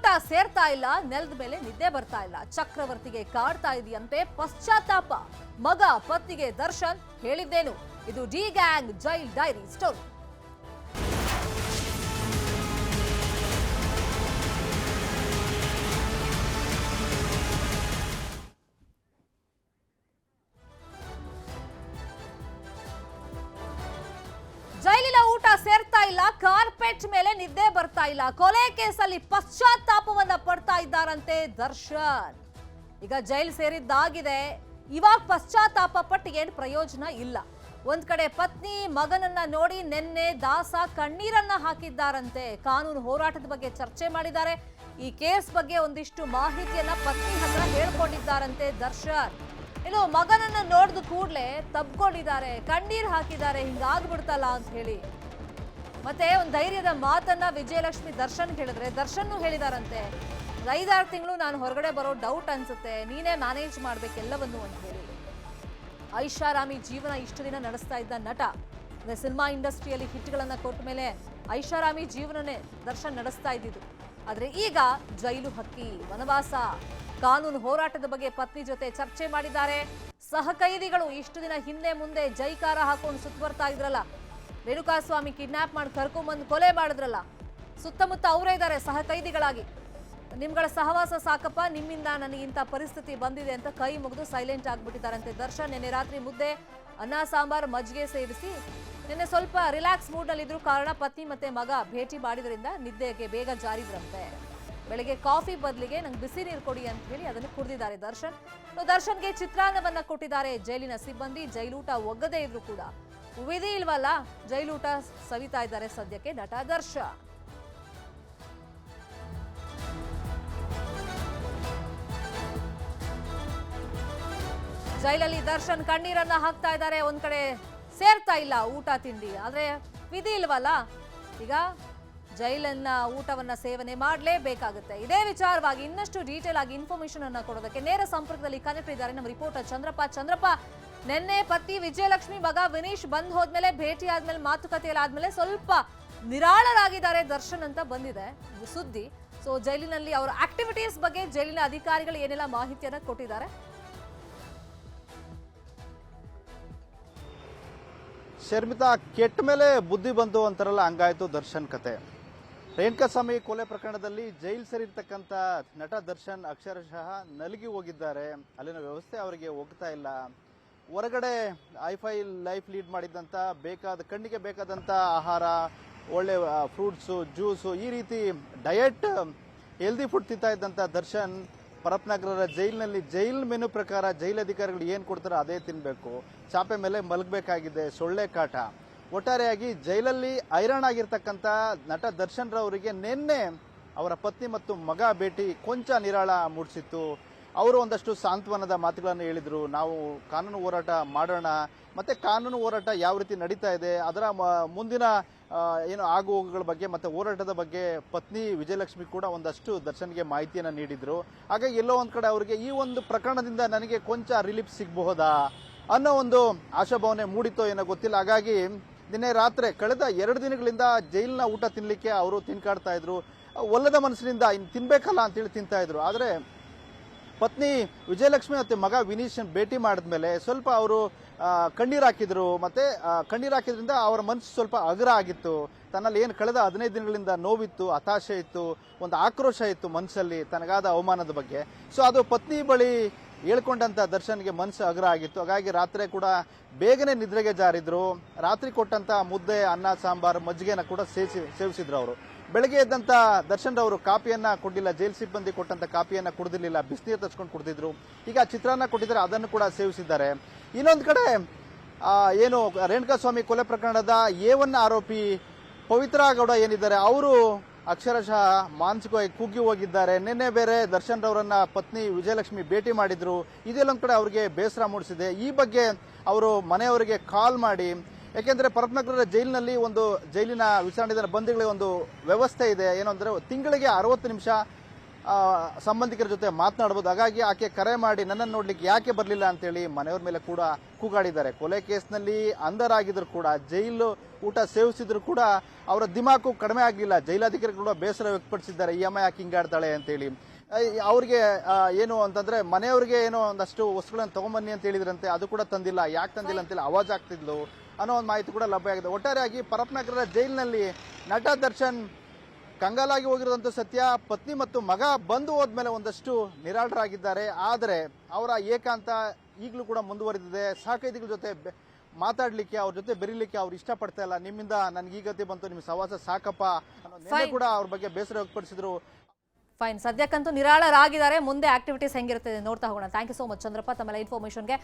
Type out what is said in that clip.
ಊಟ ಸೇರ್ತಾ ಇಲ್ಲ, ನೆಲದ ಮೇಲೆ ನಿದ್ದೆ ಬರ್ತಾ ಇಲ್ಲ. ಚಕ್ರವರ್ತಿಗೆ ಕಾಡ್ತಾ ಇದೆಯಂತೆ ಪಶ್ಚಾತ್ತಾಪ. ಮಗ ಪತ್ನಿಗೆ ದರ್ಶನ್ ಹೇಳಿದ್ದೇನು. ಇದು D gang, jail diary story. ಸೇರ್ತಾ ಇಲ್ಲ, ಕಾರ್ಪೆಟ್ ಮೇಲೆ ನಿದ್ದೆ ಬರ್ತಾ ಇಲ್ಲ. ಕೊಲೆ ಕೇಸಲ್ಲಿ ಪಶ್ಚಾತ್ತಾಪವನ್ನ ಪಡ್ತಾ ಇದ್ದಾರಂತೆ ದರ್ಶನ್. ಈಗ ಜೈಲ್ ಸೇರಿದ್ದಾಗಿದೆ. ಇವಾಗ ಪಶ್ಚಾತ್ತಾಪ ಪಟ್ಟು ಏನು ಪ್ರಯೋಜನ ಇಲ್ಲ. ಒಂದ್ ಕಡೆ ಪತ್ನಿ ಮಗನನ್ನ ನೋಡಿ ನಿನ್ನೆ ದಾಸ ಕಣ್ಣೀರನ್ನ ಹಾಕಿದ್ದಾರಂತೆ. ಕಾನೂನು ಹೋರಾಟದ ಬಗ್ಗೆ ಚರ್ಚೆ ಮಾಡಿದ್ದಾರೆ. ಈ ಕೇಸ್ ಬಗ್ಗೆ ಒಂದಿಷ್ಟು ಮಾಹಿತಿಯನ್ನ ಪತ್ನಿ ಹತ್ರ ಹೇಳ್ಕೊಂಡಿದ್ದಾರಂತೆ ದರ್ಶನ್. ಇನ್ನು ಮಗನನ್ನ ನೋಡಿದ ಕೂಡಲೇ ತಬ್ಕೊಂಡಿದ್ದಾರೆ. ಕಣ್ಣೀರ್ ಹಾಕಿದ್ದಾರೆ. ಹಿಂಗಾಗ್ಬಿಡ್ತಲ್ಲ ಅಂತ ಹೇಳಿ. ಮತ್ತೆ ಒಂದು ಧೈರ್ಯದ ಮಾತನ್ನ ವಿಜಯಲಕ್ಷ್ಮಿ ದರ್ಶನ್ ಹೇಳಿದ್ರೆ ದರ್ಶನ್ ಹೇಳಿದಾರಂತೆ, ಐದಾರು ತಿಂಗಳು ನಾನು ಹೊರಗಡೆ ಬರೋ ಡೌಟ್ ಅನ್ಸುತ್ತೆ, ನೀನೇ ಮ್ಯಾನೇಜ್ ಮಾಡ್ಬೇಕೆಲ್ಲವನ್ನು ಅಂತ ಹೇಳಿ. ಐಷಾರಾಮಿ ಜೀವನ ಇಷ್ಟು ದಿನ ನಡೆಸ್ತಾ ಇದ್ದ ನಟ, ಅಂದ್ರೆ ಸಿನಿಮಾ ಇಂಡಸ್ಟ್ರಿಯಲ್ಲಿ ಹಿಟ್ಗಳನ್ನ ಕೊಟ್ಟ ಮೇಲೆ ಐಷಾರಾಮಿ ಜೀವನನೇ ದರ್ಶನ್ ನಡೆಸ್ತಾ ಇದ್ದಿದ್ದು. ಆದ್ರೆ ಈಗ ಜೈಲು ಹಕ್ಕಿ, ವನವಾಸ, ಕಾನೂನು ಹೋರಾಟದ ಬಗ್ಗೆ ಪತ್ನಿ ಜೊತೆ ಚರ್ಚೆ ಮಾಡಿದ್ದಾರೆ. ಸಹಕೈದಿಗಳು ಇಷ್ಟು ದಿನ ಹಿಂದೆ ಮುಂದೆ ಜೈಕಾರ ಹಾಕೊಂಡು ಸುತ್ತುವರ್ತಾ ಇದ್ರಲ್ಲ ರೇಣುಕಾಸ್ವಾಮಿ ಕಿಡ್ನಾಪ್ ಮಾಡಿ ಕರ್ಕೊಂಬಂದು ಕೊಲೆ ಮಾಡಿದ್ರಲ್ಲ, ಸುತ್ತಮುತ್ತ ಅವರೇ ಇದ್ದಾರೆ ಸಹ ಕೈದಿಗಳಾಗಿ ನಿಮ್ಗಳ ಸಹವಾಸ ಸಾಕಪ್ಪ, ನಿಮ್ಮಿಂದ ನನಗೆ ಇಂಥ ಪರಿಸ್ಥಿತಿ ಬಂದಿದೆ ಅಂತ ಕೈ ಮುಗಿದು ಸೈಲೆಂಟ್ ಆಗಿಬಿಟ್ಟಿದ್ದಾರಂತೆ. ದರ್ಶನ್ ನಿನ್ನೆ ರಾತ್ರಿ ಮುದ್ದೆ, ಅನ್ನ, ಸಾಂಬಾರ್, ಮಜ್ಜಿಗೆ ಸೇರಿಸಿ ನಿನ್ನೆ ಸ್ವಲ್ಪ ರಿಲ್ಯಾಕ್ಸ್ ಮೂಡ್ನಲ್ಲಿ ಇದ್ರು ಕಾರಣ ಪತ್ನಿ ಮತ್ತೆ ಮಗ ಭೇಟಿ ಮಾಡಿದ್ರಿಂದ ನಿದ್ದೆಗೆ ಬೇಗ ಜಾರಿದ್ರಂತೆ. ಬೆಳಗ್ಗೆ ಕಾಫಿ ಬದಲಿಗೆ ನಂಗೆ ಬಿಸಿ ನೀರು ಕೊಡಿ ಅಂತ ಹೇಳಿ ಅದನ್ನು ಕುಡಿದಿದ್ದಾರೆ ದರ್ಶನ್. ದರ್ಶನ್ಗೆ ಚಿತ್ರಾನ್ನವನ್ನ ಕೊಟ್ಟಿದ್ದಾರೆ ಜೈಲಿನ ಸಿಬ್ಬಂದಿ, ಜೈಲೂಟ ಒಗ್ಗದೇ ಇದ್ರು ಕೂಡ. ವಿಧಿ ಇಲ್ವಲ್ಲ, ಜೈಲೂಟ ಸವಿತಾ ಇದ್ದಾರೆ ಸದ್ಯಕ್ಕೆ ನಟ ದರ್ಶ. ಜೈಲಲ್ಲಿ ದರ್ಶನ್ ಕಣ್ಣೀರನ್ನ ಹಾಕ್ತಾ ಇದ್ದಾರೆ, ಒಂದ್ ಕಡೆ ಸೇರ್ತಾ ಇಲ್ಲ ಊಟ ತಿಂಡಿ. ಆದ್ರೆ ವಿಧಿ ಇಲ್ವಲ್ಲ, ಈಗ ಜೈಲನ್ನ ಊಟವನ್ನ ಸೇವನೆ ಮಾಡಲೇಬೇಕಾಗುತ್ತೆ. ಇದೇ ವಿಚಾರವಾಗಿ ಇನ್ನಷ್ಟು ಡೀಟೇಲ್ ಆಗಿ ಇನ್ಫಾರ್ಮೇಶನ್ ಅನ್ನ ಕೊಡೋದಕ್ಕೆ ನೇರ ಸಂಪರ್ಕದಲ್ಲಿ ಕನೆಕ್ಟ್ ಇದ್ದಾರೆ ನಮ್ಮ ರಿಪೋರ್ಟರ್ ಚಂದ್ರಪ್ಪ. ಚಂದ್ರಪ್ಪ ನಿನ್ನೆ ಪತಿ ವಿಜಯಲಕ್ಷ್ಮಿ ಮಗ ವಿನೀಶ್ ಬಂದ್ ಹೋದ್ಮೇಲೆ ಭೇಟಿ ಆದ್ಮೇಲೆ, ಮಾತುಕತೆಯಲ್ಲಿ ಆದ್ಮೇಲೆ ಸ್ವಲ್ಪ ನಿರಾಳರಾಗಿದ್ದಾರೆ ದರ್ಶನ್ ಅಂತ ಬಂದಿದೆ ಸುದ್ದಿ. ಸೊ ಜೈಲಿನಲ್ಲಿ ಅವರ ಆಕ್ಟಿವಿಟೀಸ್ ಬಗ್ಗೆ ಜೈಲಿನ ಅಧಿಕಾರಿಗಳು ಏನೆಲ್ಲ ಮಾಹಿತಿಯನ್ನ ಕೊಟ್ಟಿದ್ದಾರೆ? ಶರ್ಮಿತಾ, ಕೆಟ್ಟ ಮೇಲೆ ಬುದ್ಧಿ ಬಂತು ಅಂತಾರಲ್ಲ, ಹಂಗಾಯ್ತು ದರ್ಶನ್ ಕತೆ. ರೇಣುಕಾಸ್ವಾಮಿ ಕೊಲೆ ಪ್ರಕರಣದಲ್ಲಿ ಜೈಲ್ ಸೇರಿರ್ತಕ್ಕಂಥ ನಟ ದರ್ಶನ್ ಅಕ್ಷರಶಃ ನಲಗಿ ಹೋಗಿದ್ದಾರೆ. ಅಲ್ಲಿನ ವ್ಯವಸ್ಥೆ ಅವರಿಗೆ ಹೋಗ್ತಾ ಇಲ್ಲ. ಹೊರಗಡೆ ಐಫೈ ಲೈಫ್ ಲೀಡ್ ಮಾಡಿದ್ದಂಥ ಬೇಕಾದ ಕಣ್ಣಿಗೆ ಬೇಕಾದಂಥ ಆಹಾರ, ಒಳ್ಳೆ ಫ್ರೂಟ್ಸು ಜ್ಯೂಸು ಈ ರೀತಿ ಡಯಟ್ ಹೆಲ್ದಿ ಫುಡ್ ತಿಂತಾ ಇದ್ದಂಥ ದರ್ಶನ್ ಪರಪ್ನಗರದ ಜೈಲಿನಲ್ಲಿ, ಜೈಲ್ ಮೆನು ಪ್ರಕಾರ ಜೈಲ್ ಅಧಿಕಾರಿಗಳು ಏನು ಕೊಡ್ತಾರೋ ಅದೇ ತಿನ್ನಬೇಕು ಚಾಪೆ ಮೇಲೆ ಮಲಗಬೇಕಾಗಿದೆ ಸೊಳ್ಳೆ ಕಾಟ. ಒಟ್ಟಾರೆಯಾಗಿ ಜೈಲಲ್ಲಿ ಆಗಿರ್ತಕ್ಕಂಥ ನಟ ದರ್ಶನ್ ರವರಿಗೆ ನಿನ್ನೆ ಅವರ ಪತ್ನಿ ಮತ್ತು ಮಗ ಭೇಟಿ ಕೊಂಚ ನಿರಾಳ ಮೂಡಿಸಿತ್ತು. ಅವರು ಒಂದಷ್ಟು ಸಾಂತ್ವನದ ಮಾತುಗಳನ್ನು ಹೇಳಿದರು. ನಾವು ಕಾನೂನು ಹೋರಾಟ ಮಾಡೋಣ. ಮತ್ತು ಕಾನೂನು ಹೋರಾಟ ಯಾವ ರೀತಿ ನಡೀತಾ ಇದೆ, ಅದರ ಮುಂದಿನ ಏನು ಆಗು ಹೋಗುಗಳ ಬಗ್ಗೆ ಮತ್ತು ಹೋರಾಟದ ಬಗ್ಗೆ ಪತ್ನಿ ವಿಜಯಲಕ್ಷ್ಮಿ ಕೂಡ ಒಂದಷ್ಟು ದರ್ಶನ್ಗೆ ಮಾಹಿತಿಯನ್ನು ನೀಡಿದರು. ಹಾಗಾಗಿ ಎಲ್ಲೋ ಒಂದು ಕಡೆ ಅವರಿಗೆ ಈ ಒಂದು ಪ್ರಕರಣದಿಂದ ನನಗೆ ಕೊಂಚ ರಿಲೀಫ್ ಸಿಗಬಹುದಾ ಅನ್ನೋ ಒಂದು ಆಶಾಭಾವನೆ ಮೂಡಿತೋ ಏನೋ ಗೊತ್ತಿಲ್ಲ. ಹಾಗಾಗಿ ನಿನ್ನೆ ರಾತ್ರಿ ಕಳೆದ ಎರಡು ದಿನಗಳಿಂದ ಜೈಲಿನ ಊಟ ತಿನ್ನಲಿಕ್ಕೆ ಅವರು ತಿನ್ಕಾಡ್ತಾ ಇದ್ರು. ಒಲ್ಲದ ಮನಸ್ಸಿನಿಂದ ಇನ್ನು ತಿನ್ಬೇಕಲ್ಲ ಅಂತೇಳಿ ತಿಂತಾ ಇದ್ರು. ಆದ್ರೆ ಪತ್ನಿ ವಿಜಯಲಕ್ಷ್ಮಿ ಮತ್ತು ಮಗ ವಿನೀಶ್ ಭೇಟಿ ಮಾಡಿದ್ಮೇಲೆ ಸ್ವಲ್ಪ ಅವರು ಕಣ್ಣೀರು ಹಾಕಿದ್ರು. ಮತ್ತೆ ಕಣ್ಣೀರು ಹಾಕಿದ್ರಿಂದ ಅವರ ಮನಸ್ಸು ಸ್ವಲ್ಪ ಅಗ್ರ ಆಗಿತ್ತು. ತನ್ನಲ್ಲಿ ಏನು ಕಳೆದ ಹದಿನೈದು ದಿನಗಳಿಂದ ನೋವಿತ್ತು, ಹತಾಶೆ ಇತ್ತು, ಒಂದು ಆಕ್ರೋಶ ಇತ್ತು ಮನಸ್ಸಲ್ಲಿ ತನಗಾದ ಅವಮಾನದ ಬಗ್ಗೆ. ಸೊ, ಅದು ಪತ್ನಿ ಬಳಿ ಹೇಳ್ಕೊಂಡಂತ ದರ್ಶನ್ಗೆ ಮನಸ್ಸು ಅಗ್ರ ಆಗಿತ್ತು. ಹಾಗಾಗಿ ರಾತ್ರಿ ಕೂಡ ಬೇಗನೆ ನಿದ್ರೆಗೆ ಜಾರಿದ್ರು. ರಾತ್ರಿ ಕೊಟ್ಟಂಥ ಮುದ್ದೆ, ಅನ್ನ, ಸಾಂಬಾರು, ಮಜ್ಜಿಗೆನ ಕೂಡ ಸೇವಿಸಿ ಸೇವಿಸಿದ್ರು ಅವರು. ಬೆಳಗ್ಗೆ ಎದ್ದಂಥ ದರ್ಶನ್ ಅವರು ಕಾಪಿಯನ್ನು ಕೊಡಲಿಲ್ಲ. ಜೈಲ್ ಸಿಬ್ಬಂದಿ ಕೊಟ್ಟಂಥ ಕಾಪಿಯನ್ನು ಕುಡಿದಿರಲಿಲ್ಲ. ಬಿಸಿನೀರು ತಚ್ಕೊಂಡು ಕುಡಿದಿದ್ರು. ಈಗ ಚಿತ್ರಾನ್ನ ಕೊಟ್ಟಿದ್ದಾರೆ ಅದನ್ನು ಕೂಡ ಸೇವಿಸಿದ್ದಾರೆ. ಇನ್ನೊಂದು ಕಡೆ ಏನು ರೇಣುಕಾಸ್ವಾಮಿ ಕೊಲೆ ಪ್ರಕರಣದ ಎ ಒನ್ ಆರೋಪಿ ಪವಿತ್ರ ಗೌಡ ಏನಿದ್ದಾರೆ, ಅವರು ಅಕ್ಷರಶಃ ಮಾನಸಿಕವಾಗಿ ಕುಗ್ಗಿ ಹೋಗಿದ್ದಾರೆ. ನಿನ್ನೆ ಬೇರೆ ದರ್ಶನ್ ರವರನ್ನ ಪತ್ನಿ ವಿಜಯಲಕ್ಷ್ಮಿ ಭೇಟಿ ಮಾಡಿದ್ರು. ಇದೆಲ್ಲೊಂದು ಕಡೆ ಅವರಿಗೆ ಬೇಸರ ಮೂಡಿಸಿದೆ. ಈ ಬಗ್ಗೆ ಅವರು ಮನೆಯವರಿಗೆ ಕಾಲ್ ಮಾಡಿ, ಯಾಕೆಂದ್ರೆ ಪರತ್ನಗರ ಜೈಲಿನಲ್ಲಿ ಒಂದು ಜೈಲಿನ ವಿಚಾರಣೆ ಬಂದಿಗಳಿಗೆ ಒಂದು ವ್ಯವಸ್ಥೆ ಇದೆ. ಏನು ಅಂದ್ರೆ ತಿಂಗಳಿಗೆ ಅರವತ್ತು ನಿಮಿಷ ಸಂಬಂಧಿಕರ ಜೊತೆ ಮಾತನಾಡಬಹುದು. ಹಾಗಾಗಿ ಆಕೆ ಕರೆ ಮಾಡಿ ನನ್ನನ್ನು ನೋಡ್ಲಿಕ್ಕೆ ಯಾಕೆ ಬರಲಿಲ್ಲ ಅಂತೇಳಿ ಮನೆಯವ್ರ ಮೇಲೆ ಕೂಡ ಕೂಗಾಡಿದ್ದಾರೆ. ಕೊಲೆ ಕೇಸ್ನಲ್ಲಿ ಅಂಧರಾಗಿದ್ರು ಕೂಡ, ಜೈಲು ಊಟ ಸೇವಿಸಿದ್ರು ಕೂಡ ಅವರ ದಿಮಾಕು ಕಡಿಮೆ ಆಗಲಿಲ್ಲ. ಜೈಲಾಧಿಕಾರಿ ಕೂಡ ಬೇಸರ ವ್ಯಕ್ತಪಡಿಸಿದ್ದಾರೆ. ಈ ಅಮ್ಮ ಯಾಕೆ ಹಿಂಗಾಡ್ತಾಳೆ ಅಂತೇಳಿ. ಅವ್ರಿಗೆ ಏನು ಅಂತಂದ್ರೆ ಮನೆಯವ್ರಿಗೆ ಏನೋ ಒಂದಷ್ಟು ವಸ್ತುಗಳನ್ನ ತಗೊಂಬನ್ನಿ ಅಂತ ಹೇಳಿದ್ರಂತೆ, ಅದು ಕೂಡ ತಂದಿಲ್ಲ. ಯಾಕೆ ತಂದಿಲ್ಲ ಅಂತೇಳಿ ಅವಾಜ್ ಆಗ್ತಿದ್ಲು ಅನ್ನೋ ಒಂದು ಮಾಹಿತಿ ಕೂಡ ಲಭ್ಯ ಆಗಿದೆ. ಒಟ್ಟಾರೆಯಾಗಿ ಪರಪ್ನಗರದ ಜೈಲಿನಲ್ಲಿ ನಟ ದರ್ಶನ್ ಕಂಗಾಲಾಗಿ ಹೋಗಿರೋದಂಥ ಸತ್ಯ ಪತ್ನಿ ಮತ್ತು ಮಗ ಬಂದು ಹೋದ್ಮೇಲೆ ಒಂದಷ್ಟು ನಿರಾಳರಾಗಿದ್ದಾರೆ. ಆದರೆ ಅವರ ಏಕಾಂತ ಈಗಲೂ ಕೂಡ ಮುಂದುವರೆದಿದೆ. ಸಹಕೈದಿಗಳ ಜೊತೆ ಮಾತಾಡ್ಲಿಕ್ಕೆ ಅವ್ರ ಜೊತೆ ಬೆರೀಲಿಕ್ಕೆ ಅವ್ರು ಇಷ್ಟಪಡ್ತಾ ಇಲ್ಲ. ನಿಮ್ಮಿಂದ ನನ್ಗೆ ಈ ಗತಿ ಬಂತು ನಿಮ್ಮ ಸವಾಸ ಸಾಕಪ್ಪ ಅನ್ನೋ ಕೂಡ ಅವ್ರ ಬಗ್ಗೆ ಬೇಸರ ವ್ಯಕ್ತಪಡಿಸಿದ್ರು. ಫೈನ್ ಸದ್ಯಕ್ಕಂತೂ ನಿರಾಳರಾಗಿದ್ದಾರೆ. ಮುಂದೆ ಆಕ್ಟಿವಿಟೀಸ್ ಹೆಂಗಿರುತ್ತೆ ನೋಡ್ತಾ ಹೋಗೋಣ. Thank you so much Chandrappa. ತಮ್ಮೆಲ್ಲ ಇನ್ಫಾರ್ಮೇಷನ್ಗೆ